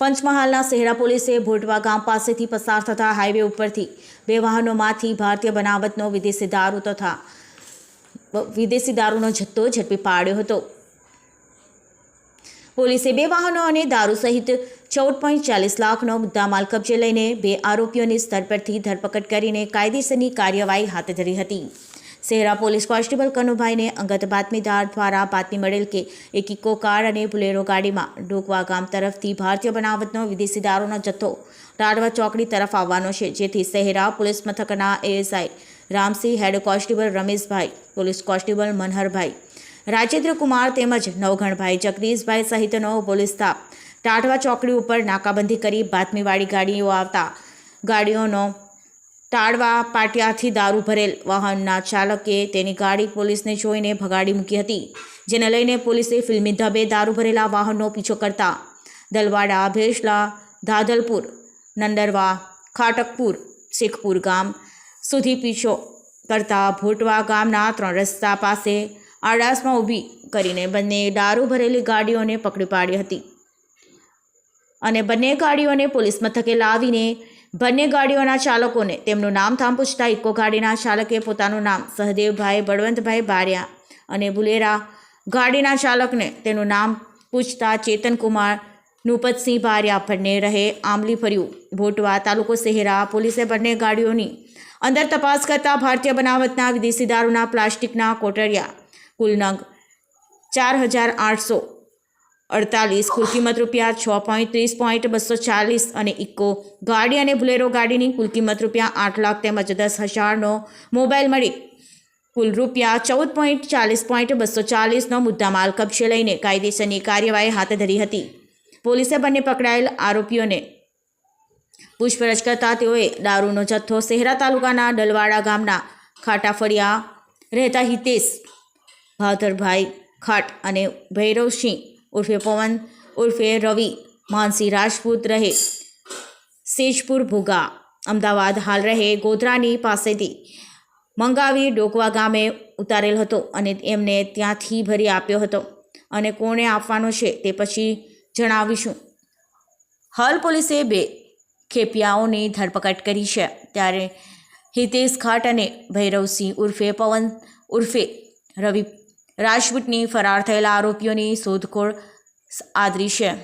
પંચમહાલના શહેરા પોલીસે ભોટવા ગામ પાસેથી પસાર થતા હાઈવે ઉપરથી બે વાહનોમાંથી ભારતીય બનાવટનો વિદેશી દારૂ તથા વિદેશી દારૂનો જથ્થો ઝડપી પાડ્યો હતો. પોલીસે બે વાહનો અને દારૂ સહિત ચૌદ પોઈન્ટ ચાલીસ લાખનો મુદ્દામાલ કબજે લઈને બે આરોપીઓની સ્થળ પરથી ધરપકડ કરીને કાયદેસરની કાર્યવાહી હાથ ધરી હતી. શહેરા પોલીસ કોન્સ્ટેબલ કનુભાઈને અંગત બાતમીદાર દ્વારા બાતમી મળેલ કે એક ઇકો કાર અને બુલેરો ગાડીમાં ડોકવા ગામ તરફથી ભારતીય બનાવટનો વિદેશી દારૂનો જથ્થો રાડવા ચોકડી તરફ આવવાનો છે, જેથી શહેરા પોલીસ મથકના ASI Ramsingh, head constable Rameshbhai, police constable Manharbhai, Rajendra Kumar તેમજ નવઘણભાઈ જગદીશભાઈ સહિતનો પોલીસ સ્ટાફ ટાઢવા ચોકડી ઉપર નાકાબંધી કરી બાતમીવાળી ગાડીઓ આવતા ગાડીઓનો ટાળવા પાટિયાથી દારૂ ભરેલ વાહનના ચાલકે તેની ગાડી પોલીસને જોઈને ભગાડી મૂકી હતી, જેને લઈને પોલીસે ફિલ્મી ધબે દારૂ ભરેલા વાહનનો પીછો કરતા. દલવાડા ભેસલા ધાધલપુર, નંદરવા, ખાટકપુર, શેખપુર ગામ સુધી પીછો કરતા ભોટવા ગામના ત્રણ રસ્તા પાસે આડાસમાં ઊભી કરીને બંને દારૂ ભરેલી ગાડીઓને પકડી પાડી હતી. અને બંને ગાડીઓને પોલીસ મથકે લાવીને બંને ગાડીઓના ચાલકોને તેમનું નામ થામ પૂછતા ઇકો ગાડીના ચાલકે પોતાનું નામ સહદેવભાઈ બળવંતભાઈ બારિયા અને બુલેરા ગાડીના ચાલકને તેનું નામ પૂછતા ચેતનકુમાર નુપતસિંહ બારિયા બંને રહે આંબલી ફર્યું. ભોટવા તાલુકો શહેરા પોલીસે બંને ગાડીઓની અંદર તપાસ કરતા ભારતીય બનાવટના વિદેશી દારૂના પ્લાસ્ટિકના કોટરિયા કુલ નંગ ચાર હજાર આઠસો અડતાલીસ કુલ કિંમત રૂપિયા છ પોઈન્ટ ત્રીસ પોઈન્ટ બસો ચાલીસ અને ઇકો ગાડી અને બુલેરો ગાડીની કુલ કિંમત રૂપિયા આઠ લાખ તેમજ દસ હજારનો મોબાઈલ મળી. કુલ રૂપિયા ચૌદ પોઈન્ટ ચાલીસ પોઈન્ટ બસો ચાલીસનો મુદ્દામાલ કબજે લઈને કાયદેસરની કાર્યવાહી હાથ ધરી હતી. પોલીસે બંને પકડાયેલ આરોપીઓને પૂછપરછ કરતા તેઓએ દારૂનો જથ્થો શહેરા તાલુકાના ડલવાડા ગામના ખાટાફળિયા રહેતા હિતેશ ભાવધરભાઈ ખાટ અને ભૈરવસિંહ ઉર્ફે પવન, ઉર્ફે રવિ, માનસી રાજપૂત રહે. સેજપુર ભોગા. અમદાવાદ હાલ રહે ગોધરાની પાસેથી. મંગાવી ડોકવા ગામે ઉતારેલ હતો અને એમને ત્યાંથી ભરી આપ્યો હતો. અને કોણે આપવાનો છે તે પછી જણાવીશું. હાલ પોલીસે બે ખેપિયાઓની ધરપકડ કરી છે. ત્યારે હિતેશ ખાટ અને ભૈરવસિંહ ઉર્ફે પવન, ઉર્ફે રવિ રાજપૂતની ફરાર થયેલા આરોપીઓની શોધખોળ આદરી છે